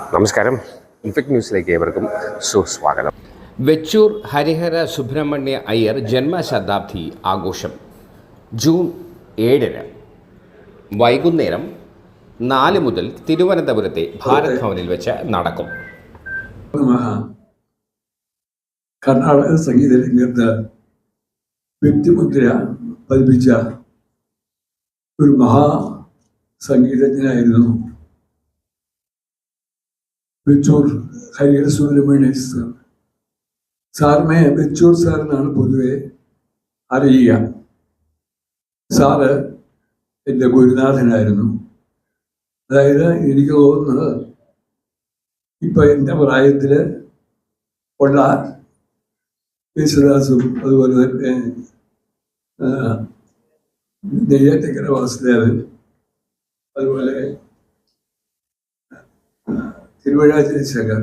നമസ്കാരം. ഇൻഫെക്ട് ന്യൂസിലേക്ക് ഏവർക്കും സുസ്വാഗതം. വെച്ചൂർ ഹരിഹര സുബ്രഹ്മണ്യ അയ്യർ ജന്മശതാബ്ദി ആഘോഷം. ജൂൺ ഏഴിന് വൈകുന്നേരം നാല് മുതൽ തിരുവനന്തപുരത്തെ ഭാരത് ഭവനിൽ വെച്ച് നടക്കും. കർണാടക സംഗീത രംഗത്ത് വ്യക്തിമുദ്ര പതിപ്പിച്ച ഒരു മഹാ സംഗീതജ്ഞനായിരുന്നു Vechoor Harihara Subrahmanya sir sir Vechoor sir എന്നാണ് പൊതുവെ അറിയുക. സാറ് എന്റെ ഗുരുനാഥനായിരുന്നു. അതായത് എനിക്ക് തോന്നുന്നത് ഇപ്പൊ എന്റെ പ്രായത്തിൽ ഉള്ള യേശുദാസും അതുപോലെ തന്നെ നെയ്യാറ്റിക്കര വാസുദേവൻ അതുപോലെ തിരുവഴാചരി ശേഖർ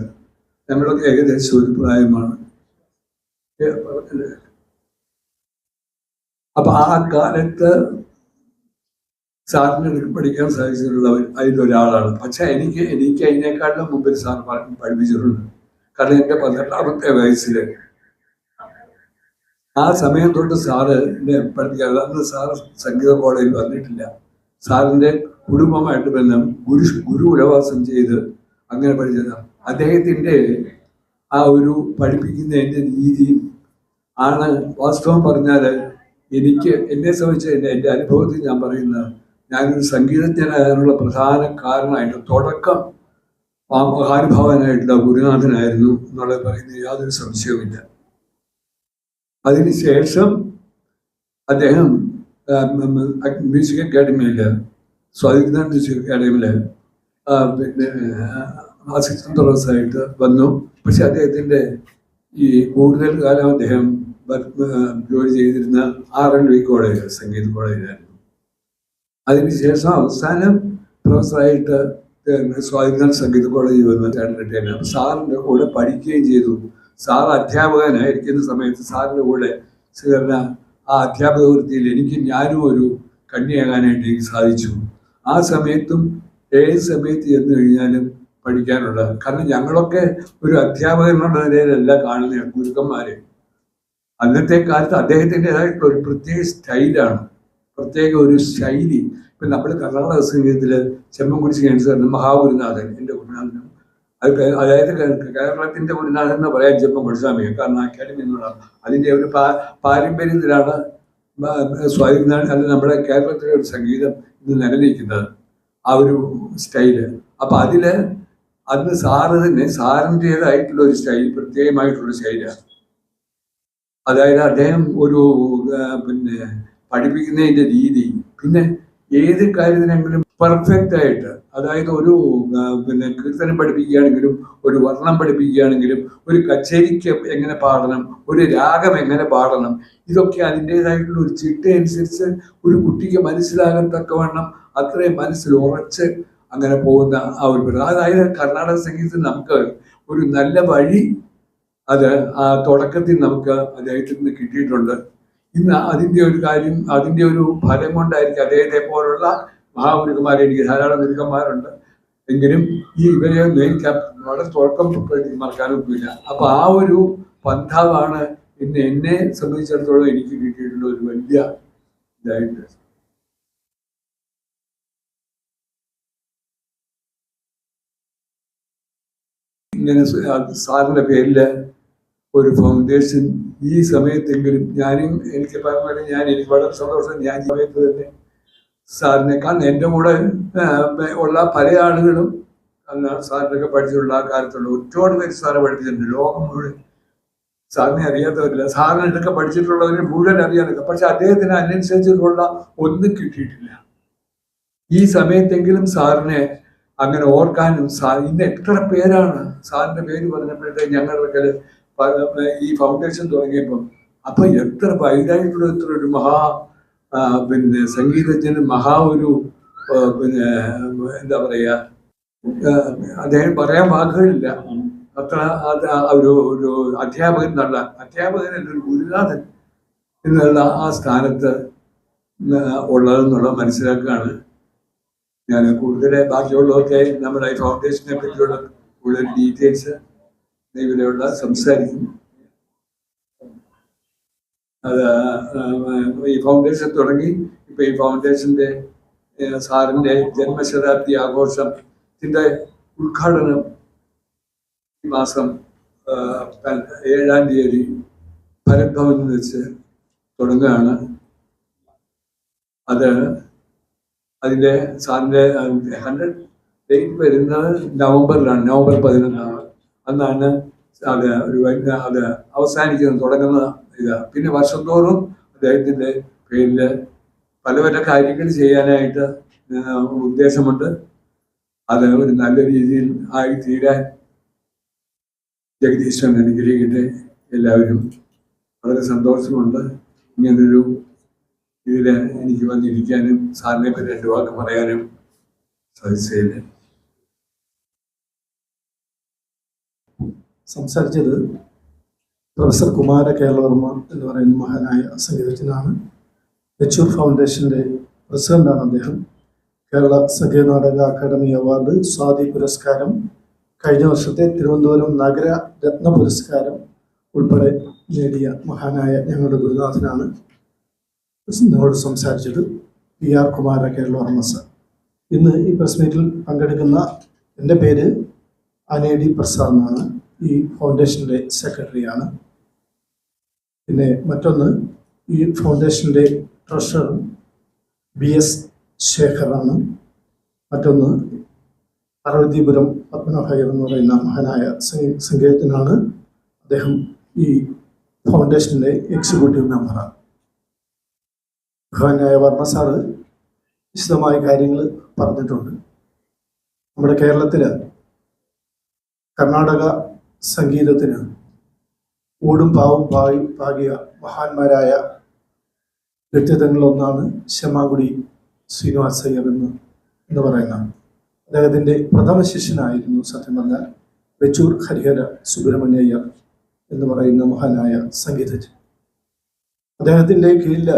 നമ്മളൊക്കെ ഏകദേശം ഒരു പ്രായമാണ്. അപ്പൊ ആ കാലത്ത് സാറിന് പഠിക്കാൻ സാധിച്ചിട്ടുള്ളവർ അതിലൊരാളാണ് പക്ഷെ എനിക്ക് എനിക്ക് അതിനേക്കാളും മുമ്പിൽ സാർ പഠിപ്പിച്ചിട്ടുണ്ട്. കാരണം എന്റെ പന്ത്രണ്ടാമത്തെ വയസ്സിൽ ആ സമയം തൊട്ട് സാറ് എന്നെ പഠിപ്പിക്കാറ് അന്ന് സാറ് സംഗീത കോളേജിൽ വന്നിട്ടില്ല. സാറിന്റെ കുടുംബമായിട്ട് ബന്ധം ഗുരു ഗുരു ഉലവാസം ചെയ്ത് അങ്ങനെ പഠിച്ചതാണ് അദ്ദേഹത്തിന്റെ ആ ഒരു പഠിപ്പിക്കുന്നതിന്റെ രീതിയും ആണ് വാസ്തവം പറഞ്ഞാൽ എനിക്ക് എന്നെ സംബന്ധിച്ച് എന്റെ അനുഭവത്തിൽ ഞാൻ പറയുന്നത് ഞാനൊരു സംഗീതജ്ഞനാകാനുള്ള പ്രധാന കാരണമായിട്ട് തുടക്കം ആ മഹാനുഭാവനായിട്ടുള്ള ഗുരുനാഥനായിരുന്നു എന്നുള്ളത് പറയുന്നത് യാതൊരു സംശയവുമില്ല. അതിനുശേഷം അദ്ദേഹം മ്യൂസിക് അക്കാഡമിയിൽ സ്വാതന്ത്ര്യ മ്യൂസിക് അക്കാഡമിയിൽ പിന്നെ അസിസ്റ്റന്റ് പ്രൊഫസറായിട്ട് വന്നു. പക്ഷെ അദ്ദേഹത്തിന്റെ ഈ കൂടുതൽ കാലം അദ്ദേഹം ജോലി ചെയ്തിരുന്ന ആർ എൻ വി കോളേജ് സംഗീത കോളേജിലായിരുന്നു. അതിനുശേഷം അവസാനം പ്രൊഫസറായിട്ട് സ്വാതിനാഥ് സംഗീത കോളേജിൽ വന്ന് റിട്ടയർ അപ്പം സാറിന്റെ കൂടെ പഠിക്കുകയും ചെയ്തു. സാർ അധ്യാപകനായിരിക്കുന്ന സമയത്ത് സാറിന്റെ കൂടെ സാറിന് ആ അധ്യാപക വൃത്തിയിൽ എനിക്ക് ഞാനും ഒരു കണ്ണിയാകാനായിട്ട് എനിക്ക് സാധിച്ചു. ആ സമയത്തും ഏത് സമയത്ത് ചെന്ന് കഴിഞ്ഞാലും പഠിക്കാനുള്ള. കാരണം ഞങ്ങളൊക്കെ ഒരു അധ്യാപകൻ എന്നുള്ള നിലയിലല്ല കാണുന്ന ഗുരുക്കന്മാരെ. അന്നത്തെ കാലത്ത് അദ്ദേഹത്തിന്റെതായിട്ടുള്ള ഒരു പ്രത്യേക സ്റ്റൈലാണ്. പ്രത്യേക ഒരു ശൈലി. ഇപ്പം നമ്മൾ കർണാടക സംഗീതത്തിൽ ചെമ്മൻകുടിച്ച് കേന്ദ്ര മഹാഗുരുനാഥൻ എന്റെ ഗുരുനാഥനും അത് അതായത് കേരളത്തിന്റെ ഗുരുനാഥൻ എന്ന് പറയാൻ ചെമ്മൻ കുടിസ്വാമിയെ കാരണം അക്കാഡമി എന്നുള്ള അതിന്റെ ഒരു പാരമ്പര്യത്തിലാണ് സ്വാധീനാണ് അത് നമ്മുടെ കേരളത്തിലെ ഒരു സംഗീതം ഇന്ന് നിലനിൽക്കുന്നത്. ആ ഒരു സ്റ്റൈൽ. അപ്പം അതിൽ അന്ന് സാറ് തന്നെ സാറിന്റെതായിട്ടുള്ള ഒരു സ്റ്റൈൽ പ്രത്യേകമായിട്ടുള്ള സ്റ്റൈലാണ്. അതായത് അദ്ദേഹം ഒരു പിന്നെ പഠിപ്പിക്കുന്നതിന്റെ രീതി പിന്നെ ഏത് കാര്യത്തിനെങ്കിലും പെർഫെക്റ്റ് ആയിട്ട് അതായത് ഒരു പിന്നെ കീർത്തനം പഠിപ്പിക്കുകയാണെങ്കിലും ഒരു വർണം പഠിപ്പിക്കുകയാണെങ്കിലും ഒരു കച്ചേരിക്ക് എങ്ങനെ പാടണം ഒരു രാഗം എങ്ങനെ പാടണം ഇതൊക്കെ അതിന്റെതായിട്ടുള്ള ഒരു ചിട്ട അനുസരിച്ച് ഒരു കുട്ടിക്ക് മനസ്സിലാകത്തക്കവണ്ണം അത്രയും മനസ്സിൽ ഉറച്ച് അങ്ങനെ പോകുന്ന ആ ഒരു. അതായത് കർണാടക സംഗീതത്തിൽ നമുക്ക് ഒരു നല്ല വഴി അത് ആ തുടക്കത്തിൽ നമുക്ക് അദ്ദേഹത്തിൽ നിന്ന് കിട്ടിയിട്ടുണ്ട്. ഇന്ന് അതിന്റെ ഒരു കാര്യം അതിന്റെ ഒരു ഫലം കൊണ്ടായിരിക്കും അദ്ദേഹത്തെ പോലുള്ള മഹാഗുരുക്കന്മാരെ എനിക്ക് ധാരാളം ഗുരുക്കന്മാരുണ്ട്. എങ്കിലും ഈ ഇവരെ നയിക്കാൻ വളരെ തൊട്ട് മറക്കാനൊന്നുമില്ല അപ്പൊ ആ ഒരു പന്ഥാവാണ് ഇന്ന് എന്നെ സംബന്ധിച്ചിടത്തോളം എനിക്ക് കിട്ടിയിട്ടുള്ള ഒരു വലിയ ഇതായിട്ട് ഇങ്ങനെ സാറിന്റെ പേരിൽ ഒരു ഫൗണ്ടേഷൻ ഈ സമയത്തെങ്കിലും ഞാനും എനിക്ക് പറഞ്ഞ ഞാൻ എനിക്ക് വളരെ സന്തോഷം. ഞാൻ സമയത്ത് തന്നെ സാറിനെ കാരണം എന്റെ കൂടെ ഉള്ള പല ആളുകളും സാറിനൊക്കെ പഠിച്ചുള്ള ആ കാലത്തുള്ള ഒറ്റോട് പേര് സാറ് പഠിപ്പിച്ചിട്ടുണ്ട്. ലോകം മുഴുവൻ സാറിനെ അറിയാത്തവരില്ല. സാറിന് ഇതൊക്കെ പഠിച്ചിട്ടുള്ളവരെ മുഴുവൻ അറിയാനൊക്കെ. പക്ഷെ അദ്ദേഹത്തിന് അതിനനുസരിച്ചിട്ടുള്ള ഒന്നും കിട്ടിയിട്ടില്ല. ഈ സമയത്തെങ്കിലും സാറിനെ അങ്ങനെ ഓർക്കാനും സാ ഇന്ന് എത്ര പേരാണ് സാറിന്റെ പേര് പറഞ്ഞപ്പോഴത്തേക്ക് ഞങ്ങൾക്ക് ഈ ഫൗണ്ടേഷൻ തുടങ്ങിയപ്പം അപ്പൊ എത്ര വൈകായിട്ടുള്ള എത്ര ഒരു മഹാ പിന്നെ സംഗീതജ്ഞന് മഹാ ഒരു പിന്നെ എന്താ പറയാ അദ്ദേഹം പറയാൻ വാക്കുകളില്ല. അത്ര ഒരു ഒരു അധ്യാപകൻ എന്നുള്ള അധ്യാപകനല്ല ഒരു ഗുരുനാഥൻ എന്നുള്ള ആ സ്ഥാനത്ത് ഉള്ളതെന്നുള്ളത് ഉള്ളതെന്നുള്ള മനസ്സിലാക്കുകയാണ്. ഞാൻ കൂടുതൽ ബാക്കിയുള്ളതൊക്കെ നമ്മുടെ ഫൗണ്ടേഷനെ പറ്റിയുള്ള കൂടുതൽ ഡീറ്റെയിൽസ് ഇവിടെയുള്ള സംസാരിക്കും. അത് ഈ ഫൗണ്ടേഷൻ തുടങ്ങി. ഇപ്പൊ ഈ ഫൗണ്ടേഷന്റെ സാറിന്റെ ജന്മശതാബ്ദി ആഘോഷത്തിന്റെ ഉദ്ഘാടനം ഈ മാസം ഏഴാം തീയതി ഭരത് ഭവനിൽ വെച്ച് തുടങ്ങുകയാണ്. അത് അതിന്റെ സാറിന്റെ ഹൺഡ്രഡ് ഡേറ്റ് വരുന്നത് നവംബറിലാണ് നവംബർ പതിനൊന്നാണ്. അന്നാണ് അത് ഒരു അത് അവസാനിക്കുന്നത് തുടങ്ങുന്ന ഇത്. പിന്നെ വർഷം അദ്ദേഹത്തിന്റെ പേരിൽ പല പല കാര്യങ്ങൾ ചെയ്യാനായിട്ട് ഉദ്ദേശമുണ്ട്. അത് ഒരു നല്ല രീതിയിൽ ആയി തീരാൻ ജഗദീശ്വരൻ അനുഗ്രഹിക്കട്ടെ. എല്ലാവരും വളരെ സന്തോഷമുണ്ട്. ഇങ്ങനൊരു ഇതിൽ എനിക്ക് വന്നിരിക്കാനും സാറിനെ പറ്റി രണ്ട് വാക്ക് പറയാനും സാധിച്ചതിൽ സംസാരിച്ചത് പ്രൊഫസർ കുമാര കേരളവർമ്മ എന്ന് പറയുന്ന മഹാനായ സംഗീതജ്ഞനാണ്. നെച്ചൂർ ഫൗണ്ടേഷന്റെ പ്രസിഡന്റാണ് അദ്ദേഹം. കേരള സംഗീത നാടക അക്കാദമി അവാർഡ് സ്വാതി പുരസ്കാരം കഴിഞ്ഞ വർഷത്തെ തിരുവനന്തപുരം നഗര രത്ന പുരസ്കാരം ഉൾപ്പെടെ നേടിയ മഹാനായ ഞങ്ങളുടെ ഗുരുനാഥനാണ്. നിങ്ങളോട് സംസാരിച്ചത് P R Kumara Kerala sir. ഇന്ന് ഈ പ്രസ് മീറ്റിൽ പങ്കെടുക്കുന്ന എന്റെ പേര് അനേഡി പ്രസാദ് എന്നാണ്. ഈ ഫൗണ്ടേഷന്റെ സെക്രട്ടറിയാണ്. പിന്നെ മറ്റൊന്ന് ഈ ഫൗണ്ടേഷന്റെ ട്രഷറർ ബി എസ് ശേഖറാണ്. മറ്റൊന്ന് പാർവതീപുരം പത്മനാഭയർ എന്ന് പറയുന്ന മഹാനായ സംഗീതത്തിനാണ് അദ്ദേഹം ഈ ഫൗണ്ടേഷന്റെ എക്സിക്യൂട്ടീവ് മെമ്പറാണ്. മഹാനായ വർമ്മ സാറ് വിശദമായ കാര്യങ്ങൾ പറഞ്ഞിട്ടുണ്ട്. നമ്മുടെ കേരളത്തിൽ കർണാടക സംഗീതത്തിന് ഓടും പാവും പായി പാകിയ മഹാന്മാരായ വ്യക്തിത്വങ്ങളൊന്നാണ് ശമാകുടി ശ്രീനിവാസയ്യർ എന്ന് എന്ന് പറയുന്ന അദ്ദേഹത്തിന്റെ പ്രഥമ ശിഷ്യനായിരുന്നു സത്യം പറഞ്ഞാൽ വെച്ചൂർ ഹരിഹര സുബ്രഹ്മണ്യ എന്ന് പറയുന്ന മഹാനായ സംഗീതജ്ഞൻ. അദ്ദേഹത്തിന്റെ കീഴിൽ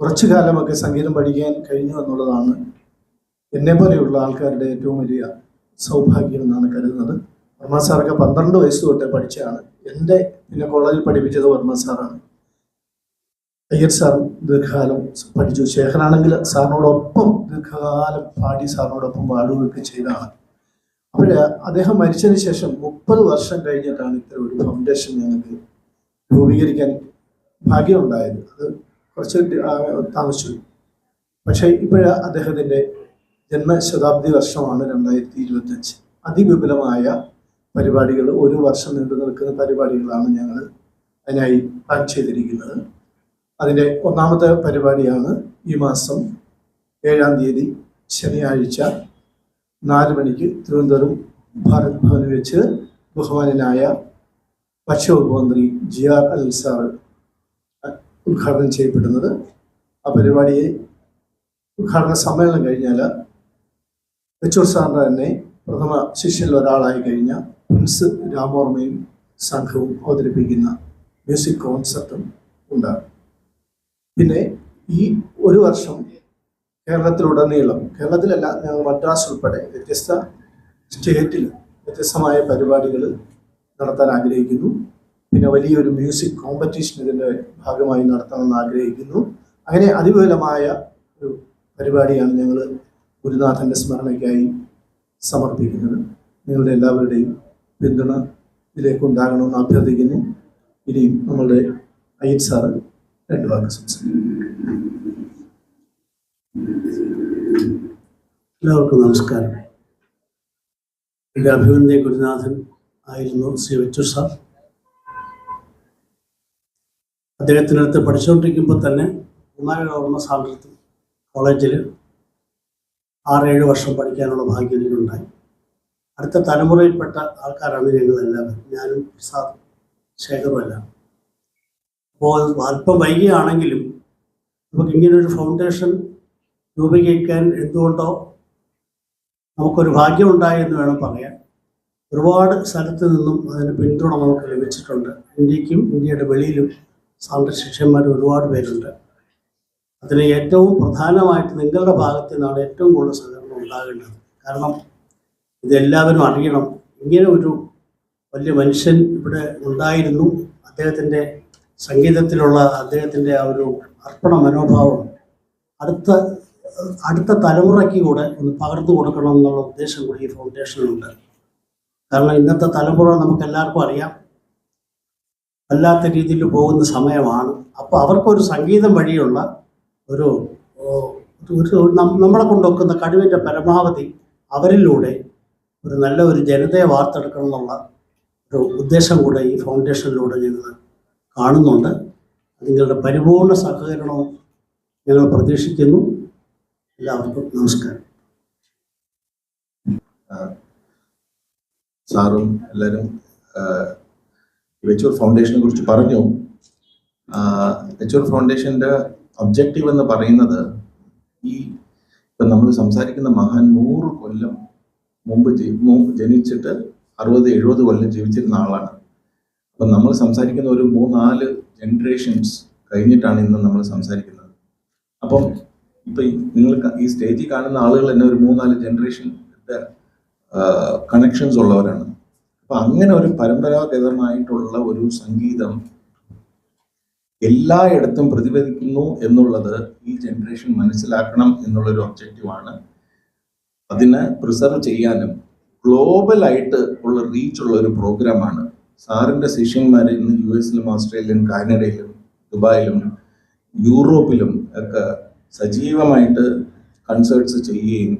കുറച്ചു കാലമൊക്കെ സംഗീതം പഠിക്കാൻ കഴിഞ്ഞു എന്നുള്ളതാണ് എന്നെ പോലെയുള്ള ആൾക്കാരുടെ ഏറ്റവും വലിയ സൗഭാഗ്യം എന്നാണ് കരുതുന്നത്. വർമ്മ സാറൊക്കെ പന്ത്രണ്ട് വയസ്സ് തൊട്ടേ പഠിച്ചതാണ്. എന്റെ പിന്നെ കോളേജിൽ പഠിപ്പിച്ചത് വർമ്മ സാറാണ്. അയ്യർ സാർ ദീർഘകാലം പഠിച്ചു. ശേഖരാണെങ്കിൽ സാറിനോടൊപ്പം ദീർഘകാലം പാടി സാറിനോടൊപ്പം പാടുകയൊക്കെ ചെയ്തതാണ്. അപ്പോൾ അദ്ദേഹം മരിച്ചതിന് ശേഷം മുപ്പത് വർഷം കഴിഞ്ഞിട്ടാണ് ഇത്ര ഒരു ഫൗണ്ടേഷൻ ഞങ്ങൾക്ക് രൂപീകരിക്കാൻ ഭാഗ്യമുണ്ടായത്. അത് കുറച്ച് താമസിച്ചു. പക്ഷേ ഇപ്പോഴ അദ്ദേഹത്തിന്റെ ജന്മശതാബ്ദി വർഷമാണ് രണ്ടായിരത്തി ഇരുപത്തഞ്ച് അതിവിപുലമായ പരിപാടികൾ ഒരു വർഷം നീണ്ടു നിൽക്കുന്ന പരിപാടികളാണ് ഞങ്ങൾ അതിനായി പ്ലാൻ ചെയ്തിരിക്കുന്നത്. അതിന്റെ ഒന്നാമത്തെ പരിപാടിയാണ് ഈ മാസം ഏഴാം തീയതി ശനിയാഴ്ച നാല് മണിക്ക് തിരുവനന്തപുരം ഭാരത് ഭവനിൽ വെച്ച് ബഹുമാനനായ ഭക്ഷ്യവകുപ്പ് മന്ത്രി ജി ആർ അനിൽ ഉദ്ഘാടനം ചെയ്യപ്പെടുന്നത്. ആ പരിപാടിയെ ഉദ്ഘാടന സമ്മേളനം കഴിഞ്ഞാൽ വെച്ചൂർ സാറിന്റെ തന്നെ പ്രഥമ ശിഷ്യരിൽ ഒരാളായി കഴിഞ്ഞ പ്രിൻസ് രാമോർമ്മയും സംഘവും അവതരിപ്പിക്കുന്ന മ്യൂസിക് കോൺസെർട്ടും ഉണ്ടാകും. പിന്നെ ഈ ഒരു വർഷം കേരളത്തിലുടനീളം കേരളത്തിലല്ല ഞങ്ങൾ മദ്രാസ് ഉൾപ്പെടെ വ്യത്യസ്ത സ്റ്റേറ്റിൽ വ്യത്യസ്തമായ പരിപാടികൾ നടത്താൻ ആഗ്രഹിക്കുന്നു. പിന്നെ വലിയൊരു മ്യൂസിക് കോമ്പറ്റീഷൻ ഇതിന്റെ ഭാഗമായി നടത്തണമെന്ന് ആഗ്രഹിക്കുന്നു. അങ്ങനെ അതിവിപുലമായ ഒരു പരിപാടിയാണ് ഞങ്ങൾ ഗുരുനാഥന്റെ സ്മരണയ്ക്കായി സമർപ്പിക്കുന്നത്. നിങ്ങളുടെ എല്ലാവരുടെയും പിന്തുണ ഇതിലേക്ക് ഉണ്ടാകണമെന്ന് അഭ്യർത്ഥിക്കുന്നു. ഇനിയും നമ്മളുടെ അയ്യൻ സാറ് രണ്ട് വാക്ക് സംസാരിക്കും. എല്ലാവർക്കും നമസ്കാരം. എന്റെ അഭിമന്യ ഗുരുനാഥൻ ആയിരുന്നു ശ്രീ വെച്ചൂർ സാർ. അദ്ദേഹത്തിനടുത്ത് പഠിച്ചുകൊണ്ടിരിക്കുമ്പോൾ തന്നെ കുമാര ഓർമ്മ സാന്ദ്രത്തിൽ കോളേജിൽ ആറേഴ് വർഷം പഠിക്കാനുള്ള ഭാഗ്യം എനിക്കുണ്ടായി. അടുത്ത തലമുറയിൽപ്പെട്ട ആൾക്കാരാണ് ഞങ്ങളെല്ലാവരും. ഞാനും പ്രസാദ് ശേഖറും എല്ലാം. അപ്പോൾ അല്പം വൈകിയാണെങ്കിലും നമുക്ക് ഇങ്ങനൊരു ഫൗണ്ടേഷൻ രൂപീകരിക്കാൻ എന്തുകൊണ്ടോ നമുക്കൊരു ഭാഗ്യമുണ്ടായി എന്ന് വേണം പറയാൻ. ഒരുപാട് സ്ഥലത്ത് നിന്നും അതിന് പിന്തുണ നമുക്ക് ലഭിച്ചിട്ടുണ്ട്. ഇന്ത്യക്കും ഇന്ത്യയുടെ വെളിയിലും സാന്ത്ര ശിഷ്യന്മാർ ഒരുപാട് പേരുണ്ട്. അതിന് ഏറ്റവും പ്രധാനമായിട്ട് നിങ്ങളുടെ ഭാഗത്ത് നിന്നാണ് ഏറ്റവും കൂടുതൽ സഹകരണം ഉണ്ടാകേണ്ടത്. കാരണം ഇതെല്ലാവരും അറിയണം. ഇങ്ങനെ ഒരു വലിയ മനുഷ്യൻ ഇവിടെ ഉണ്ടായിരുന്നു. അദ്ദേഹത്തിന്റെ സംഗീതത്തിലുള്ള അദ്ദേഹത്തിന്റെ ആ ഒരു അർപ്പണ മനോഭാവം അടുത്ത അടുത്ത തലമുറയ്ക്ക് കൂടെ ഒന്ന് പകർന്നു കൊടുക്കണം എന്നുള്ള ഉദ്ദേശം കൂടി ഈ ഫൗണ്ടേഷനിലുണ്ട് കാരണം ഇന്നത്തെ തലമുറ നമുക്ക് എല്ലാവർക്കും അറിയാം. വല്ലാത്ത രീതിയിൽ പോകുന്ന സമയമാണ്. അപ്പോൾ അവർക്കൊരു സംഗീതം വഴിയുള്ള ഒരു ഒരു നമ്മളെ കൊണ്ടൊക്കുന്ന കഴിവിന്റെ പരമാവധി അവരിലൂടെ ഒരു നല്ല ഒരു ജനതയെ വാർത്തെടുക്കണം എന്നുള്ള ഒരു ഉദ്ദേശം കൂടെ ഈ ഫൗണ്ടേഷനിലൂടെ ഞങ്ങൾ കാണുന്നുണ്ട്. നിങ്ങളുടെ പരിപൂർണ സഹകരണവും ഞങ്ങൾ പ്രതീക്ഷിക്കുന്നു. എല്ലാവർക്കും നമസ്കാരം. സാറും എല്ലാവരും വെച്ചൂർ ഫൗണ്ടേഷനെ കുറിച്ച് പറഞ്ഞു. വെച്ചൂർ ഫൗണ്ടേഷന്റെ ഒബ്ജക്റ്റീവ് എന്ന് പറയുന്നത് ഈ ഇപ്പം നമ്മൾ സംസാരിക്കുന്ന മഹാൻ നൂറ് കൊല്ലം മുമ്പ് മുമ്പ് ജനിച്ചിട്ട് അറുപത് എഴുപത് കൊല്ലം ജീവിച്ചിരുന്ന ആളാണ്. അപ്പം നമ്മൾ സംസാരിക്കുന്ന ഒരു മൂന്നാൽ ജനറേഷൻസ് കഴിഞ്ഞിട്ടാണ് ഇന്ന് നമ്മൾ സംസാരിക്കുന്നത്. അപ്പം ഇപ്പം നിങ്ങൾ ഈ സ്റ്റേജിൽ കാണുന്ന ആളുകൾ തന്നെ ഒരു മൂന്നാൽ ജനറേഷൻ കണക്ഷൻസ് ഉള്ളവരാണ്. അപ്പൊ അങ്ങനെ ഒരു പരമ്പരാഗതമായിട്ടുള്ള ഒരു സംഗീതം എല്ലായിടത്തും പ്രതിഫലിക്കുന്നു എന്നുള്ളത് ഈ ജനറേഷൻ മനസ്സിലാക്കണം എന്നുള്ളൊരു ഒബ്ജക്റ്റീവാണ് അതിനെ പ്രിസർവ് ചെയ്യാനും ഗ്ലോബലായിട്ട് ഉള്ള റീച്ച് ഉള്ള ഒരു പ്രോഗ്രാമാണ് സാറിന്റെ ശിഷ്യന്മാർ ഇന്ന് യു എസിലും ഓസ്ട്രേലിയയിലും കാനഡയിലും ദുബായിലും യൂറോപ്പിലും ഒക്കെ സജീവമായിട്ട് കൺസേർട്സ് ചെയ്യുകയും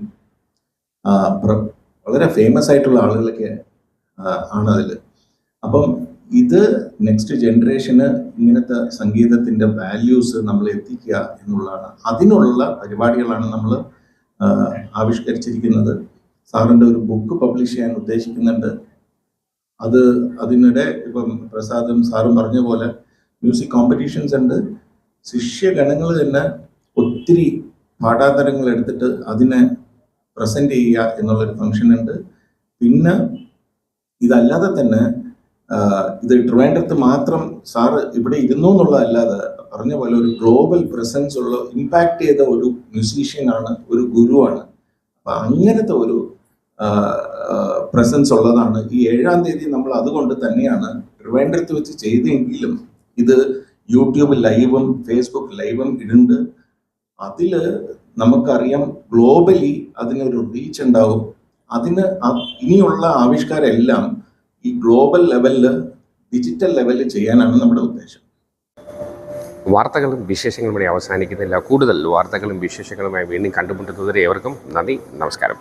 വളരെ ഫേമസ് ആയിട്ടുള്ള ആളുകളൊക്കെ ആണ് അതിൽ അപ്പം ഇത് നെക്സ്റ്റ് ജനറേഷന് ഇങ്ങനത്തെ സംഗീതത്തിന്റെ വാല്യൂസ് നമ്മൾ എത്തിക്കുക എന്നുള്ളതാണ്. അതിനുള്ള പരിപാടികളാണ് നമ്മൾ ആവിഷ്കരിച്ചിരിക്കുന്നത്. സാറിന്റെ ഒരു ബുക്ക് പബ്ലിഷ് ചെയ്യാൻ ഉദ്ദേശിക്കുന്നുണ്ട്. അത് അതിനിടെ ഇപ്പം പ്രസാദും സാറും പറഞ്ഞ പോലെ മ്യൂസിക് കോമ്പറ്റീഷൻസ് ഉണ്ട്. ശിഷ്യഗണങ്ങൾ തന്നെ ഒത്തിരി പാഠാന്തരങ്ങൾ എടുത്തിട്ട് അതിനെ പ്രസന്റ് ചെയ്യുക എന്നുള്ളൊരു ഫങ്ഷൻ ഉണ്ട്. പിന്നെ ഇതല്ലാതെ തന്നെ ഇത് ട്രിവാൻഡ്രത്ത് മാത്രം സാറ് ഇവിടെ ഇരുന്നു എന്നുള്ളതല്ലാതെ പറഞ്ഞ പോലെ ഒരു ഗ്ലോബൽ പ്രസൻസ് ഉള്ള ഇമ്പാക്ട് ചെയ്ത ഒരു മ്യൂസീഷ്യൻ ആണ് ഒരു ഗുരുവാണ്. അപ്പൊ അങ്ങനത്തെ ഒരു പ്രസൻസ് ഉള്ളതാണ്. ഈ ഏഴാം തീയതി നമ്മൾ അതുകൊണ്ട് തന്നെയാണ് ട്രിവാൻഡ്രത്ത് വെച്ച് ചെയ്തെങ്കിലും ഇത് യൂട്യൂബ് ലൈവും ഫേസ്ബുക്ക് ലൈവും ഇടുന്നുണ്ട്. അതിൽ നമുക്കറിയാം ഗ്ലോബലി അതിനൊരു റീച്ച് ഉണ്ടാവും. അതിന് ഇനിയുള്ള ആവിഷ്കാരം എല്ലാം ഈ ഗ്ലോബൽ ലെവലിൽ ഡിജിറ്റൽ ലെവലിൽ ചെയ്യാനാണ് നമ്മുടെ ഉദ്ദേശം. വാർത്തകളും വിശേഷങ്ങളും ഇവിടെ അവസാനിക്കുന്നില്ല. കൂടുതൽ വാർത്തകളും വിശേഷങ്ങളുമായി വീണ്ടും കണ്ടുമുട്ടുന്നതുവരെ ഏവർക്കും നന്ദി നമസ്കാരം.